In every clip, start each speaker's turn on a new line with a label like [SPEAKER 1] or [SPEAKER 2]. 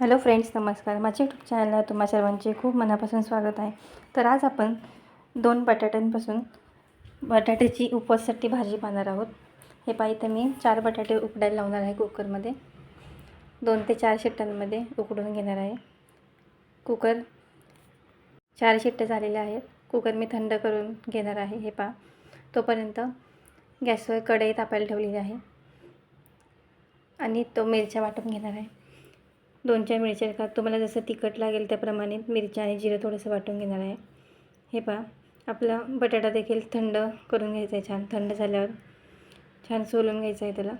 [SPEAKER 1] Hello friends नमस्कार. माझ्या YouTube चॅनलला तुम्हा सर्वांचे खूप मनापासून स्वागत आहे. तर आज आपण दोन बटाट्यांपासून बटाट्याची उपवाससाठी भाजी पाहणार आहोत. हे पाहिजे तर मी चार बटाटे उकडायला लावणार आहे कुकरमध्ये. दोन ते चार शिट्ट्यांमध्ये उकडून घेणार आहे. कुकर चार शिट्टे झालेले आहेत. कुकर मी थंड करून घेणार आहे. हे पा तोपर्यंत गॅसवर कढई तापायला ठेवलेली आहे. आणि तो मिरच्या वाटून घेणार आहे. दोन चार मिरच्या टाका तुम्हाला जसं तिखट लागेल त्याप्रमाणे मिरच्या आणि जिरं थोडंसं वाटून घेणार आहे. हे पहा आपला बटाटा देखील थंड करून घ्यायचा आहे छान. थंड झाल्यावर छान सोलून घ्यायचं आहे त्याला.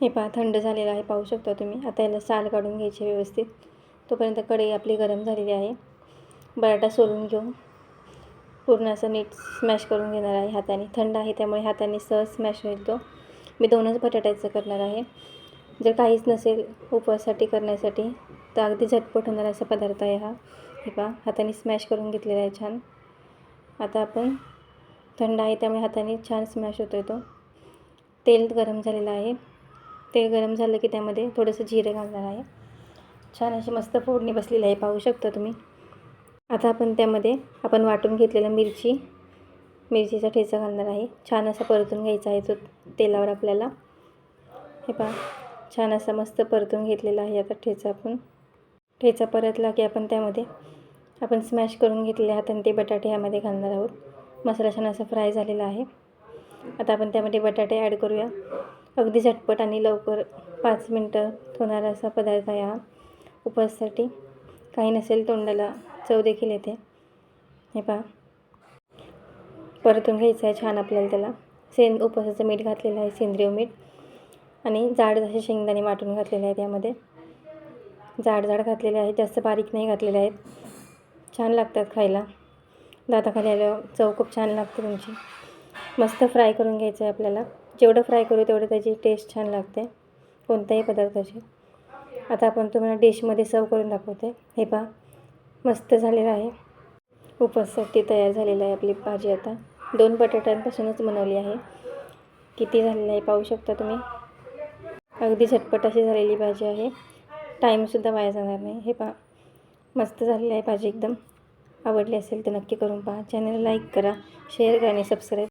[SPEAKER 1] हे पहा थंड झालेलं आहे पाहू शकता तुम्ही. आता याला साल काढून घ्यायची व्यवस्थित. तोपर्यंत कढई आपली गरम झालेली आहे. बटाटा सोलून घेऊन पूर्ण असं नीट स्मॅश करून घेणार आहे हाताने. थंड आहे त्यामुळे हाताने सहज स्मॅश होईल तो. मी दोनच बटाट्याचं करणार आहे. जर काहीच नसेल उपवासासाठी करण्यासाठी तर अगदी झटपट होणार असा पदार्थ आहे हा. हे पहा हाताने स्मॅश करून घेतलेला आहे छान. आता आपण थंड आहे त्यामुळे हाताने छान स्मॅश होतो आहे तो. तेल गरम झालेलं आहे. तेल गरम झालं की त्यामध्ये थोडंसं जिरे घालणार आहे. छान अशी मस्त फोडणी बसलेली आहे पाहू शकता तुम्ही. आता आपण त्यामध्ये आपण वाटून घेतलेलं मिरची मिरचीचा ठेचा घालणार आहे. छान असा परतून घ्यायचा आहे तो तेलावर आपल्याला. हे पहा छान असा मस्त परतून घेतलेला आहे आता ठेचा आपण. ठेचा परतला की आपण त्यामध्ये आपण स्मॅश करून घेतलेले आणि ते बटाटे ह्यामध्ये घालणार आहोत. मसाला छान असा फ्राय झालेला आहे. आता आपण त्यामध्ये बटाटे ॲड करूया. अगदी झटपट आणि लवकर पाच मिनटं होणारा असा पदार्थ आहे हा उपवासासाठी. काही नसेल तोंडाला चव देखील येते. हे पहा. परतून घ्यायचं आहे छान आपल्याला त्याला. सेंद उपवासाचं मीठ घातलेलं आहे सेंद्रिय मीठ. आणि जाड जसे शेंगदाणे वाटून घातलेले आहेत यामध्ये. जाड जाड घातलेले आहेत जास्त बारीक नाही घातलेले आहेत. छान लागतात खायला. दाताखाली आल्यावर चव खूप छान लागते तुमची. मस्त फ्राय करून घ्यायचं आहे आपल्याला. जेवढं फ्राय करू तेवढं त्याची टेस्ट छान लागते. कोणत्याही पदार्थाची. आता आपण तुम्हाला डिशमध्ये सर्व करून दाखवते. हे पहा. मस्त झालेलं आहे. उपवासासाठी तयार झालेलं आहे आपली भाजी आता. दोन बटाट्यांपासूनच बनवली आहे. किती झालेलं आहे पाहू शकता तुम्ही? अगदी झटपट अशी झालेली भाजी आहे. टाईमसुद्धा वाया जाणार नाही. हे पहा. मस्त झालेली आहे भाजी एकदम. आवडली असेल तर नक्की करून पहा. चॅनल लाईक करा. शेअर करा आणि सबस्क्राईब